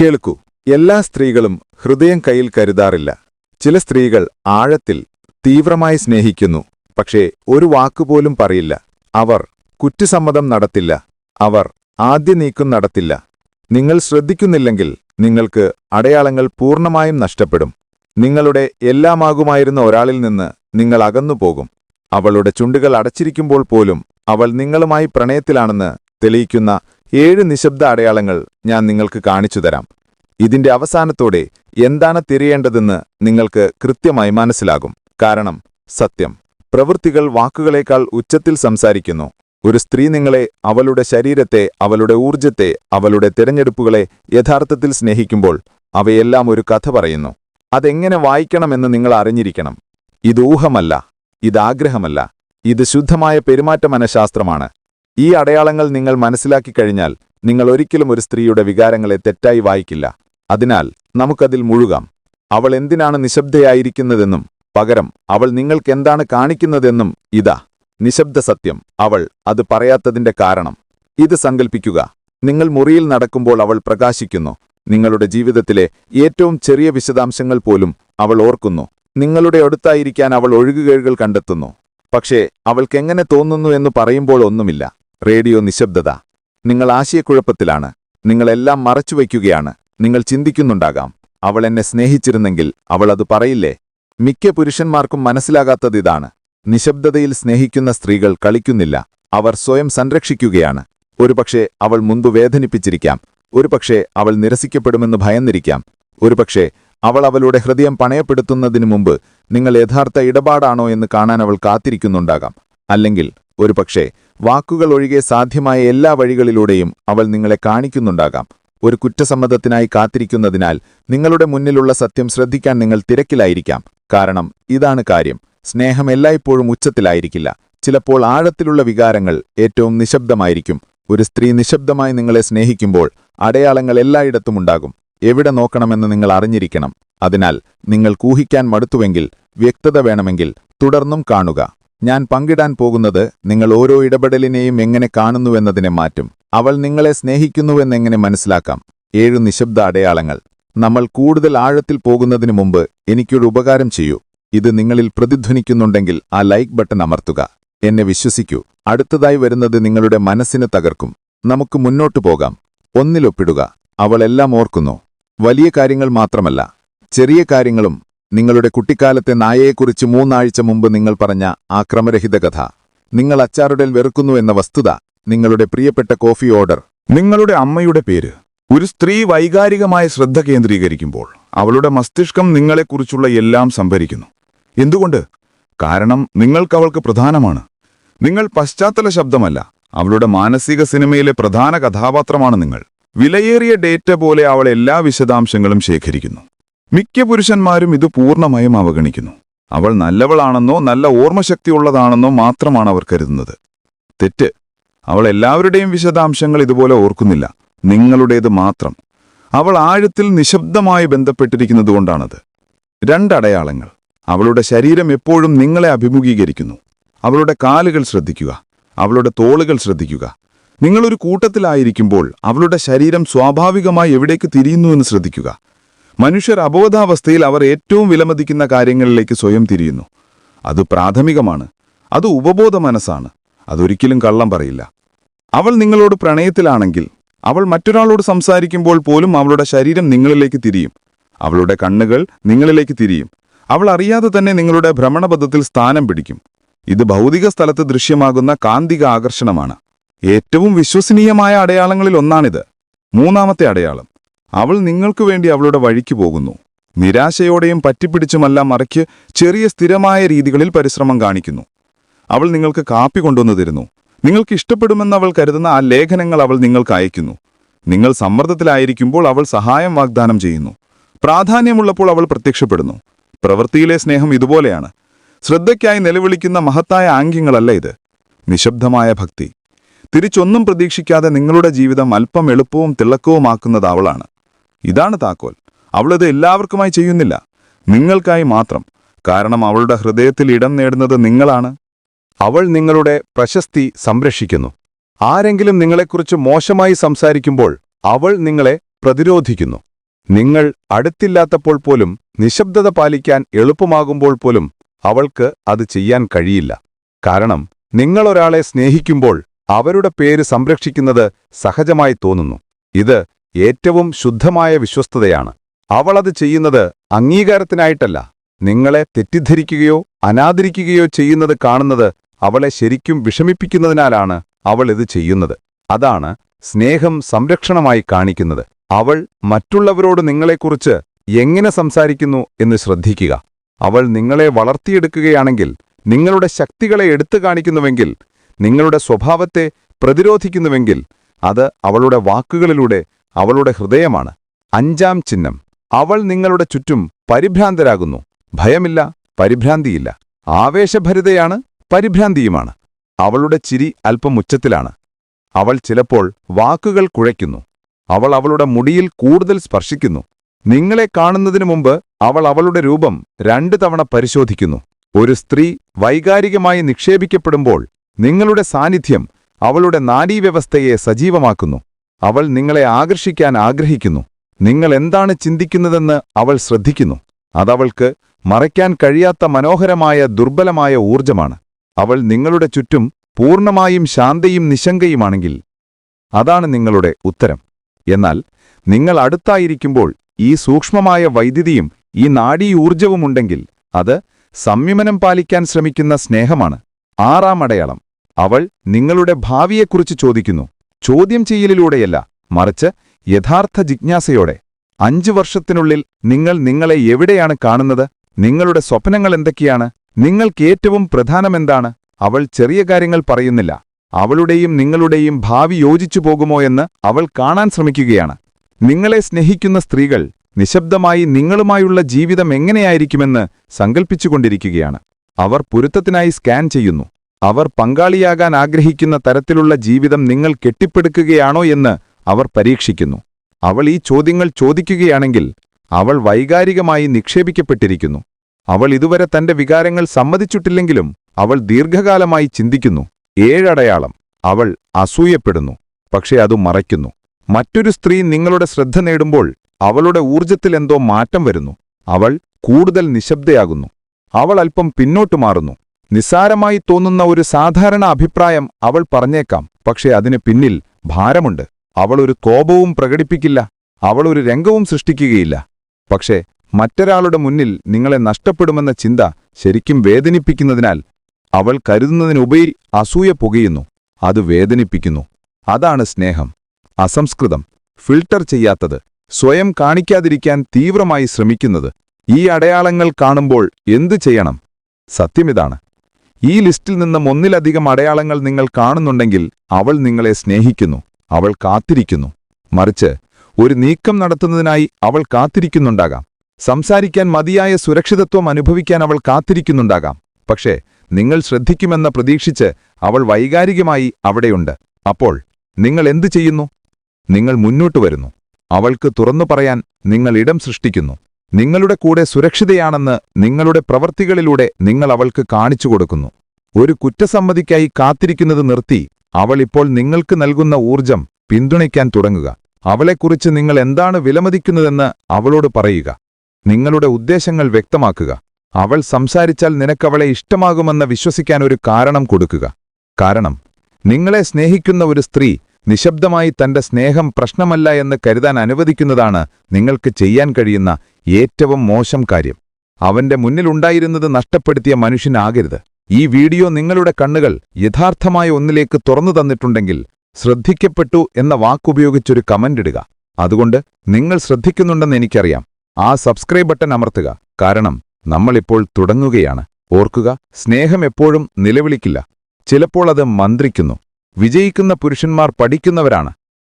കേൾക്കൂ. എല്ലാ സ്ത്രീകളും ഹൃദയം കയ്യിൽ കരുതാറില്ല. ചില സ്ത്രീകൾ ആഴത്തിൽ തീവ്രമായി സ്നേഹിക്കുന്നു. പക്ഷേ ഒരു വാക്കുപോലും പറയില്ല. അവർ കുറ്റസമ്മതം നടത്തില്ല. അവർ ആദ്യ നീക്കം നടത്തില്ല. നിങ്ങൾ ശ്രദ്ധിക്കുന്നില്ലെങ്കിൽ നിങ്ങൾക്ക് അടയാളങ്ങൾ പൂർണമായും നഷ്ടപ്പെടും. നിങ്ങളുടെ എല്ലാമാകുമായിരുന്ന ഒരാളിൽ നിന്ന് നിങ്ങൾ അകന്നുപോകും അവളുടെ ചുണ്ടുകൾ അടച്ചിരിക്കുമ്പോൾ പോലും അവൾ നിങ്ങളുമായി പ്രണയത്തിലാണെന്ന് തെളിയിക്കുന്ന ഏഴ് നിശബ്ദ അടയാളങ്ങൾ ഞാൻ നിങ്ങൾക്ക് കാണിച്ചു തരാം. ഇതിന്റെ അവസാനത്തോടെ എന്താണ് തിരയേണ്ടതെന്ന് നിങ്ങൾക്ക് കൃത്യമായി മനസ്സിലാകും. കാരണം സത്യം. പ്രവൃത്തികൾ വാക്കുകളേക്കാൾ ഉച്ചത്തിൽ സംസാരിക്കുന്നു. ഒരു സ്ത്രീ നിങ്ങളെ അവളുടെ ശരീരത്തെ അവളുടെ ഊർജത്തെ അവളുടെ തിരഞ്ഞെടുപ്പുകളെ യഥാർത്ഥത്തിൽ സ്നേഹിക്കുമ്പോൾ അവയെല്ലാം ഒരു കഥ പറയുന്നു. അതെങ്ങനെ വായിക്കണമെന്ന് നിങ്ങൾ അറിഞ്ഞിരിക്കണം. ഇത് ഊഹമല്ല ഇത് ആഗ്രഹമല്ല ഇത് ശുദ്ധമായ പെരുമാറ്റ മനഃശാസ്ത്രമാണ് ഈ അടയാളങ്ങൾ നിങ്ങൾ മനസ്സിലാക്കി കഴിഞ്ഞാൽ നിങ്ങൾ ഒരിക്കലും ഒരു സ്ത്രീയുടെ വികാരങ്ങളെ തെറ്റായി വായിക്കില്ല. അതിനാൽ നമുക്കതിൽ മുഴുകാം. അവൾ എന്തിനാണ് നിശബ്ദയായിരിക്കുന്നതെന്നും പകരം അവൾ നിങ്ങൾക്കെന്താണ് കാണിക്കുന്നതെന്നും ഇതാ. നിശബ്ദ സത്യം. അവൾ അത് പറയാത്തതിന്റെ കാരണം. ഇത് സങ്കൽപ്പിക്കുക. നിങ്ങൾ മുറിയിൽ നടക്കുമ്പോൾ അവൾ പ്രകാശിക്കുന്നു. നിങ്ങളുടെ ജീവിതത്തിലെ ഏറ്റവും ചെറിയ വിശദാംശങ്ങൾ പോലും അവൾ ഓർക്കുന്നു. നിങ്ങളുടെ അടുത്തായിരിക്കാൻ അവൾ ഒഴുകുകേഴുകൾ കണ്ടെത്തുന്നു. പക്ഷേ അവൾക്കെങ്ങനെ തോന്നുന്നു എന്ന് പറയുമ്പോൾ ഒന്നുമില്ല. റേഡിയോ നിശബ്ദത. നിങ്ങൾ ആശയക്കുഴപ്പത്തിലാണ്. നിങ്ങളെല്ലാം മറച്ചുവയ്ക്കുകയാണ് നിങ്ങൾ ചിന്തിക്കുന്നുണ്ടാകാം. അവൾ എന്നെ സ്നേഹിച്ചിരുന്നെങ്കിൽ അവൾ അത് പറയില്ലേ? മിക്ക പുരുഷന്മാർക്കും മനസ്സിലാകാത്തത് ഇതാണ്. നിശബ്ദതയിൽ സ്നേഹിക്കുന്ന സ്ത്രീകൾ കളിക്കുന്നില്ല. അവർ സ്വയം സംരക്ഷിക്കുകയാണ്. ഒരുപക്ഷെ അവൾ മുൻപ് വേദനിപ്പിച്ചിരിക്കാം. ഒരുപക്ഷെ അവൾ നിരസിക്കപ്പെടുമെന്ന് ഭയന്നിരിക്കാം. ഒരുപക്ഷെ അവൾ അവളുടെ ഹൃദയം പണയപ്പെടുത്തുന്നതിനു മുമ്പ് നിങ്ങൾ യഥാർത്ഥ ഇടപാടാണോ എന്ന് കാണാൻ അവൾ കാത്തിരിക്കുന്നുണ്ടാകാം. അല്ലെങ്കിൽ ഒരുപക്ഷെ വാക്കുകൾ ഒഴികെ സാധ്യമായ എല്ലാ വഴികളിലൂടെയും അവൾ നിങ്ങളെ കാണിക്കുന്നുണ്ടാകാം. ഒരു കുറ്റസമ്മതത്തിനായി കാത്തിരിക്കുന്നതിനാൽ നിങ്ങളുടെ മുന്നിലുള്ള സത്യം ശ്രദ്ധിക്കാൻ നിങ്ങൾ തിരക്കിലായിരിക്കാം. കാരണം ഇതാണ് കാര്യം. സ്നേഹം എല്ലായ്പ്പോഴും ഉച്ചത്തിലായിരിക്കില്ല. ചിലപ്പോൾ ആഴത്തിലുള്ള വികാരങ്ങൾ ഏറ്റവും നിശബ്ദമായിരിക്കും. ഒരു സ്ത്രീ നിശബ്ദമായി നിങ്ങളെ സ്നേഹിക്കുമ്പോൾ അടയാളങ്ങൾ എല്ലായിടത്തും ഉണ്ടാകും. എവിടെ നോക്കണമെന്ന് നിങ്ങൾ അറിഞ്ഞിരിക്കണം. അതിനാൽ നിങ്ങൾ കൂഹിക്കാൻ മടുത്തുവെങ്കിൽ വ്യക്തത വേണമെങ്കിൽ തുടർന്നും കാണുക. ഞാൻ പങ്കിടാൻ പോകുന്നത് നിങ്ങൾ ഓരോ ഇടപെടലിനെയും എങ്ങനെ കാണുന്നുവെന്നതിനെ മാറ്റും. അവൾ നിങ്ങളെ സ്നേഹിക്കുന്നുവെന്നെങ്ങനെ മനസ്സിലാക്കാം. ഏഴു നിശബ്ദ അടയാളങ്ങൾ. നമ്മൾ കൂടുതൽ ആഴത്തിൽ പോകുന്നതിനു മുമ്പ് എനിക്കൊരു ഉപകാരം ചെയ്യൂ. ഇത് നിങ്ങളിൽ പ്രതിധ്വനിക്കുന്നുണ്ടെങ്കിൽ ആ ലൈക്ക് ബട്ടൺ അമർത്തുക. എന്നെ വിശ്വസിക്കൂ. അടുത്തതായി വരുന്നത് നിങ്ങളുടെ മനസ്സിന് തകർക്കും. നമുക്ക് മുന്നോട്ടു പോകാം. ഒന്നിലൊപ്പിടുക. അവളെല്ലാം ഓർക്കുന്നു. വലിയ കാര്യങ്ങൾ മാത്രമല്ല. ചെറിയ കാര്യങ്ങളും നിങ്ങളുടെ കുട്ടിക്കാലത്തെ നായയെക്കുറിച്ച് മൂന്നാഴ്ച മുമ്പ് നിങ്ങൾ പറഞ്ഞ ആ ക്രമരഹിത കഥ. നിങ്ങൾ അച്ചാറുടൽ വെറുക്കുന്നു എന്ന വസ്തുത നിങ്ങളുടെ പ്രിയപ്പെട്ട കോഫി ഓർഡർ. നിങ്ങളുടെ അമ്മയുടെ പേര്. ഒരു സ്ത്രീ വൈകാരികമായ ശ്രദ്ധ കേന്ദ്രീകരിക്കുമ്പോൾ അവളുടെ മസ്തിഷ്കം നിങ്ങളെക്കുറിച്ചുള്ള എല്ലാം സംഭരിക്കുന്നു. എന്തുകൊണ്ട്? കാരണം നിങ്ങൾക്കവൾക്ക് പ്രധാനമാണ്. നിങ്ങൾ പശ്ചാത്തല ശബ്ദമല്ല. അവളുടെ മാനസിക സിനിമയിലെ പ്രധാന കഥാപാത്രമാണ് നിങ്ങൾ. വിലയേറിയ ഡേറ്റ പോലെ അവൾ എല്ലാ വിശദാംശങ്ങളും ശേഖരിക്കുന്നു. മിക്ക പുരുഷന്മാരും ഇത് പൂർണമായും അവഗണിക്കുന്നു. അവൾ നല്ലവളാണെന്നോ നല്ല ഓർമ്മശക്തിയുള്ളതാണെന്നോ മാത്രമാണ് അവർ കരുതുന്നത്. തെറ്റ്. അവൾ എല്ലാവരുടെയും വിശദാംശങ്ങൾ ഇതുപോലെ ഓർക്കുന്നില്ല. നിങ്ങളുടേത് മാത്രം. അവൾ ആഴത്തിൽ നിശബ്ദമായി ബന്ധപ്പെട്ടിരിക്കുന്നതുകൊണ്ടാണത്. രണ്ടടയാളങ്ങൾ. അവളുടെ ശരീരം എപ്പോഴും നിങ്ങളെ അഭിമുഖീകരിക്കുന്നു. അവളുടെ കാലുകൾ ശ്രദ്ധിക്കുക. അവളുടെ തോളുകൾ ശ്രദ്ധിക്കുക. നിങ്ങളൊരു കൂട്ടത്തിലായിരിക്കുമ്പോൾ അവളുടെ ശരീരം സ്വാഭാവികമായി എവിടേക്ക് തിരിയുന്നുവെന്ന് ശ്രദ്ധിക്കുക. മനുഷ്യർ അബോധാവസ്ഥയിൽ അവർ ഏറ്റവും വിലമതിക്കുന്ന കാര്യങ്ങളിലേക്ക് സ്വയം തിരിയുന്നു. അത് പ്രാഥമികമാണ്. അത് ഉപബോധ മനസ്സാണ്. അതൊരിക്കലും കള്ളം പറയില്ല. അവൾ നിങ്ങളോട് പ്രണയത്തിലാണെങ്കിൽ അവൾ മറ്റൊരാളോട് സംസാരിക്കുമ്പോൾ പോലും അവളുടെ ശരീരം നിങ്ങളിലേക്ക് തിരിയും. അവളുടെ കണ്ണുകൾ നിങ്ങളിലേക്ക് തിരിയും. അവൾ അറിയാതെ തന്നെ നിങ്ങളുടെ ഭ്രമണപഥത്തിൽ സ്ഥാനം പിടിക്കും. ഇത് ഭൗതിക സ്ഥലത്ത് ദൃശ്യമാകുന്ന കാന്തിക ആകർഷണമാണ്. ഏറ്റവും വിശ്വസനീയമായ അടയാളങ്ങളിൽ ഒന്നാണിത്. മൂന്നാമത്തെ അടയാളം. അവൾ നിങ്ങൾക്കു വേണ്ടി അവളുടെ വഴിക്ക് പോകുന്നു. നിരാശയോടെയും പറ്റിപ്പിടിച്ചുമല്ല മറയ്ക്ക് ചെറിയ സ്ഥിരമായ രീതികളിൽ പരിശ്രമം കാണിക്കുന്നു. അവൾ നിങ്ങൾക്ക് കാപ്പി കൊണ്ടുവന്നു തരുന്നു. നിങ്ങൾക്ക് ഇഷ്ടപ്പെടുമെന്ന് അവൾ കരുതുന്ന ആ ലേഖനങ്ങൾ അവൾ നിങ്ങൾക്ക് അയക്കുന്നു നിങ്ങൾ സമ്മർദ്ദത്തിലായിരിക്കുമ്പോൾ അവൾ സഹായം വാഗ്ദാനം ചെയ്യുന്നു. പ്രാധാന്യമുള്ളപ്പോൾ അവൾ പ്രത്യക്ഷപ്പെടുന്നു. പ്രവൃത്തിയിലെ സ്നേഹം ഇതുപോലെയാണ്. ശ്രദ്ധയ്ക്കായി നിലവിളിക്കുന്ന മഹത്തായ ആംഗ്യങ്ങളല്ല ഇത്. നിശബ്ദമായ ഭക്തി. തിരിച്ചൊന്നും പ്രതീക്ഷിക്കാതെ നിങ്ങളുടെ ജീവിതം അല്പം എളുപ്പവും തിളക്കവുമാക്കുന്നത് അവളാണ് ഇതാണ് താക്കോൽ. അവളിത് എല്ലാവർക്കുമായി ചെയ്യുന്നില്ല. നിങ്ങൾക്കായി മാത്രം. കാരണം അവളുടെ ഹൃദയത്തിൽ ഇടം നേടുന്നത് നിങ്ങളാണ്. അവൾ നിങ്ങളുടെ പ്രശസ്തി സംരക്ഷിക്കുന്നു. ആരെങ്കിലും നിങ്ങളെക്കുറിച്ച് മോശമായി സംസാരിക്കുമ്പോൾ അവൾ നിങ്ങളെ പ്രതിരോധിക്കുന്നു. നിങ്ങൾ അടുത്തില്ലാത്തപ്പോൾ പോലും നിശബ്ദത പാലിക്കാൻ എളുപ്പമാകുമ്പോൾ പോലും അവൾക്ക് അത് ചെയ്യാൻ കഴിയില്ല. കാരണം നിങ്ങളൊരാളെ സ്നേഹിക്കുമ്പോൾ അവരുടെ പേര് സംരക്ഷിക്കുന്നത് സഹജമായി തോന്നുന്നു. ഇത് ഏറ്റവും ശുദ്ധമായ വിശ്വസ്തതയാണ്. അവളത് ചെയ്യുന്നത് അംഗീകാരത്തിനായിട്ടല്ല. നിങ്ങളെ തെറ്റിദ്ധരിക്കുകയോ അനാദരിക്കുകയോ ചെയ്യുന്നത് കാണുന്നത് അവളെ ശരിക്കും വിഷമിപ്പിക്കുന്നതിനാലാണ് അവൾ ഇത് ചെയ്യുന്നത്. അതാണ് സ്നേഹം സംരക്ഷണമായി കാണിക്കുന്നത്. അവൾ മറ്റുള്ളവരോട് നിങ്ങളെക്കുറിച്ച് എങ്ങനെ സംസാരിക്കുന്നു എന്ന് ശ്രദ്ധിക്കുക. അവൾ നിങ്ങളെ വളർത്തിയെടുക്കുകയാണെങ്കിൽ നിങ്ങളുടെ ശക്തികളെ എടുത്തു കാണിക്കുന്നുവെങ്കിൽ നിങ്ങളുടെ സ്വഭാവത്തെ പ്രതിരോധിക്കുന്നുവെങ്കിൽ അത് അവളുടെ വാക്കുകളിലൂടെ അവളുടെ ഹൃദയമാണ്. അഞ്ചാം ചിഹ്നം. അവൾ നിങ്ങളുടെ ചുറ്റും പരിഭ്രാന്തരാകുന്നു. ഭയമില്ല പരിഭ്രാന്തിയില്ല. ആവേശഭരിതയാണ് പരിഭ്രാന്തിയുമാണ്. അവളുടെ ചിരി അല്പം ഉച്ചത്തിലാണ്. അവൾ ചിലപ്പോൾ വാക്കുകൾ കുഴയ്ക്കുന്നു. അവൾ അവളുടെ മുടിയിൽ കൂടുതൽ സ്പർശിക്കുന്നു. നിങ്ങളെ കാണുന്നതിനു മുമ്പ് അവൾ അവളുടെ രൂപം രണ്ടു തവണ പരിശോധിക്കുന്നു. ഒരു സ്ത്രീ വൈകാരികമായി നിക്ഷേപിക്കപ്പെടുമ്പോൾ നിങ്ങളുടെ സാന്നിധ്യം അവളുടെ നാഡീവ്യവസ്ഥയെ സജീവമാക്കുന്നു. അവൾ നിങ്ങളെ ആകർഷിക്കാൻ ആഗ്രഹിക്കുന്നു. നിങ്ങൾ എന്താണ് ചിന്തിക്കുന്നതെന്ന് അവൾ ശ്രദ്ധിക്കുന്നു. അതവൾക്ക് മറയ്ക്കാൻ കഴിയാത്ത മനോഹരമായ ദുർബലമായ ഊർജമാണ് അവൾ നിങ്ങളുടെ ചുറ്റും പൂർണമായും ശാന്തയും നിശങ്കയുമാണെങ്കിൽ അതാണ് നിങ്ങളുടെ ഉത്തരം. എന്നാൽ നിങ്ങൾ അടുത്തായിരിക്കുമ്പോൾ ഈ സൂക്ഷ്മമായ വൈദ്യുതിയും ഈ നാഡീ അത് സംയമനം പാലിക്കാൻ ശ്രമിക്കുന്ന സ്നേഹമാണ്. ആറാം അടയാളം. അവൾ നിങ്ങളുടെ ഭാവിയെക്കുറിച്ച് ചോദിക്കുന്നു. ചോദ്യം ചെയ്യലിലൂടെയല്ല മറിച്ച് യഥാർത്ഥ ജിജ്ഞാസയോടെ. അഞ്ചു വർഷത്തിനുള്ളിൽ നിങ്ങൾ നിങ്ങളെ എവിടെയാണ് കാണുന്നത്? നിങ്ങളുടെ സ്വപ്നങ്ങൾ എന്തൊക്കെയാണ്? നിങ്ങൾക്ക് ഏറ്റവും പ്രധാനമെന്താണ്? അവൾ ചെറിയ കാര്യങ്ങൾ പറയുന്നില്ല. അവളുടെയും നിങ്ങളുടെയും ഭാവി യോജിച്ചു പോകുമോ എന്ന് അവൾ കാണാൻ ശ്രമിക്കുകയാണ്. നിങ്ങളെ സ്നേഹിക്കുന്ന സ്ത്രീകൾ നിശബ്ദമായി നിങ്ങളുമായുള്ള ജീവിതം എങ്ങനെയായിരിക്കുമെന്ന് സങ്കൽപ്പിച്ചുകൊണ്ടിരിക്കുകയാണ്. അവർ പൊരുത്തത്തിനായി സ്കാൻ ചെയ്യുന്നു. അവർ പങ്കാളിയാകാൻ ആഗ്രഹിക്കുന്ന തരത്തിലുള്ള ജീവിതം നിങ്ങൾ കെട്ടിപ്പടുക്കുകയാണോ എന്ന് അവർ പരീക്ഷിക്കുന്നു. അവൾ ഈ ചോദ്യങ്ങൾ ചോദിക്കുകയാണെങ്കിൽ അവൾ വൈകാരികമായി നിക്ഷേപിക്കപ്പെട്ടിരിക്കുന്നു. അവൾ ഇതുവരെ തന്റെ വികാരങ്ങൾ സമ്മതിച്ചിട്ടില്ലെങ്കിലും അവൾ ദീർഘകാലമായി ചിന്തിക്കുന്നു. ഏഴടയാളം. അവൾ അസൂയപ്പെടുന്നു. പക്ഷേ അത് മറയ്ക്കുന്നു. മറ്റൊരു സ്ത്രീ നിങ്ങളുടെ ശ്രദ്ധ നേടുമ്പോൾ അവളുടെ ഊർജത്തിൽ എന്തോ മാറ്റം വരുന്നു. അവൾ കൂടുതൽ നിശബ്ദയാകുന്നു. അവൾ അല്പം പിന്നോട്ടു മാറുന്നു. നിസ്സാരമായി തോന്നുന്ന ഒരു സാധാരണ അഭിപ്രായം അവൾ പറഞ്ഞേക്കാം. പക്ഷേ അതിന് പിന്നിൽ ഭാരമുണ്ട്. അവൾ ഒരു കോപവും പ്രകടിപ്പിക്കില്ല. അവൾ ഒരു രംഗവും സൃഷ്ടിക്കുകയില്ല. പക്ഷേ മറ്റൊരാളുടെ മുന്നിൽ നിങ്ങളെ നഷ്ടപ്പെടുമെന്ന ചിന്ത ശരിക്കും വേദനിപ്പിക്കുന്നതിനാൽ അവൾ കരുതുന്നതിനുപരി അസൂയ പുകയുന്നു. അത് വേദനിപ്പിക്കുന്നു. അതാണ് സ്നേഹം. അസംസ്കൃതം. ഫിൽട്ടർ ചെയ്യാത്തത്. സ്വയം കാണിക്കാതിരിക്കാൻ തീവ്രമായി ശ്രമിക്കുന്നത്. ഈ അടയാളങ്ങൾ കാണുമ്പോൾ എന്തു ചെയ്യണം? സത്യമിതാണ്. ഈ ലിസ്റ്റിൽ നിന്നും ഒന്നിലധികം അടയാളങ്ങൾ നിങ്ങൾ കാണുന്നുണ്ടെങ്കിൽ അവൾ നിങ്ങളെ സ്നേഹിക്കുന്നു അവൾ കാത്തിരിക്കുന്നു. മറിച്ച് ഒരു നീക്കം നടത്തുന്നതിനായി അവൾ കാത്തിരിക്കുന്നുണ്ടാകാം. സംസാരിക്കാൻ മതിയായ സുരക്ഷിതത്വം അനുഭവിക്കാൻ അവൾ കാത്തിരിക്കുന്നുണ്ടാകാം. പക്ഷേ നിങ്ങൾ ശ്രദ്ധിക്കുമെന്ന പ്രതീക്ഷിച്ച് അവൾ വൈകാരികമായി അവിടെയുണ്ട്. അപ്പോൾ നിങ്ങൾ എന്തു ചെയ്യുന്നു? നിങ്ങൾ മുന്നോട്ടു വരുന്നു. അവൾക്ക് തുറന്നു പറയാൻ നിങ്ങൾ ഇടം സൃഷ്ടിക്കുന്നു. നിങ്ങളുടെ കൂടെ സുരക്ഷിതയാണെന്ന് നിങ്ങളുടെ പ്രവൃത്തികളിലൂടെ നിങ്ങൾ അവൾക്ക് കാണിച്ചു കൊടുക്കുന്നു. ഒരു കുറ്റസമ്മതിക്കായി കാത്തിരിക്കുന്നത് നിർത്തി അവൾ ഇപ്പോൾ നിങ്ങൾക്ക് നൽകുന്ന ഊർജം പിന്തുണയ്ക്കാൻ തുടങ്ങുക. അവളെക്കുറിച്ച് നിങ്ങൾ എന്താണ് വിലമതിക്കുന്നതെന്ന് അവളോട് പറയുക. നിങ്ങളുടെ ഉദ്ദേശങ്ങൾ വ്യക്തമാക്കുക. അവൾ സംസാരിച്ചാൽ നിനക്കവളെ ഇഷ്ടമാകുമെന്ന് വിശ്വസിക്കാൻ ഒരു കാരണം കൊടുക്കുക. കാരണം നിങ്ങളെ സ്നേഹിക്കുന്ന ഒരു സ്ത്രീ നിശബ്ദമായി തന്റെ സ്നേഹം പ്രശ്നമല്ല എന്ന് കരുതാൻ അനുവദിക്കുന്നതാണ് നിങ്ങൾക്ക് ചെയ്യാൻ കഴിയുന്ന ഏറ്റവും മോശം കാര്യം. അവന്റെ മുന്നിലുണ്ടായിരുന്നത് നഷ്ടപ്പെടുത്തിയ മനുഷ്യനാകരുത്. ഈ വീഡിയോ നിങ്ങളുടെ കണ്ണുകൾ യഥാർത്ഥമായ ഒന്നിലേക്ക് തുറന്നു തന്നിട്ടുണ്ടെങ്കിൽ ശ്രദ്ധിക്കപ്പെട്ടു എന്ന വാക്കുപയോഗിച്ചൊരു കമന്റ് ഇടുക. അതുകൊണ്ട് നിങ്ങൾ ശ്രദ്ധിക്കുന്നുണ്ടെന്ന് എനിക്കറിയാം. ആ സബ്സ്ക്രൈബ് ബട്ടൺ അമർത്തുക. കാരണം നമ്മളിപ്പോൾ തുടങ്ങുകയാണ്. ഓർക്കുക സ്നേഹം എപ്പോഴും നിലവിളിക്കില്ല. ചിലപ്പോൾ അത് മന്ത്രിക്കുന്നു. വിജയിക്കുന്ന പുരുഷന്മാർ പഠിക്കുന്നവരാണ്.